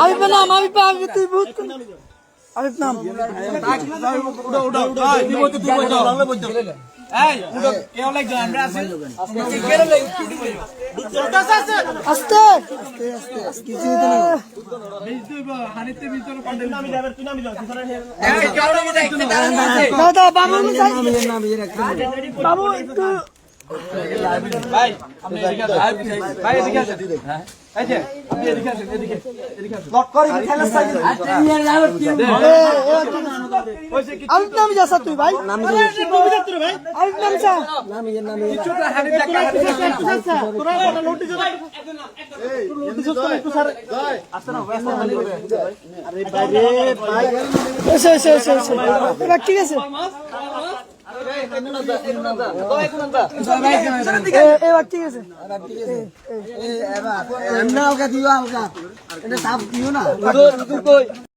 আমি পেলাম আমি পাবি তুই ভূত আমি নাম। আস্তে কিছু হইতে না দাদা বাবু আমি যাই বাবু একটু আমি নামি যাস তুই ভাই আমি নামি যা এসে এসে এসে এসে ঠিক আছে এবার ঠিক আছে হালকা দিও হালকা এটা সাপ দিও না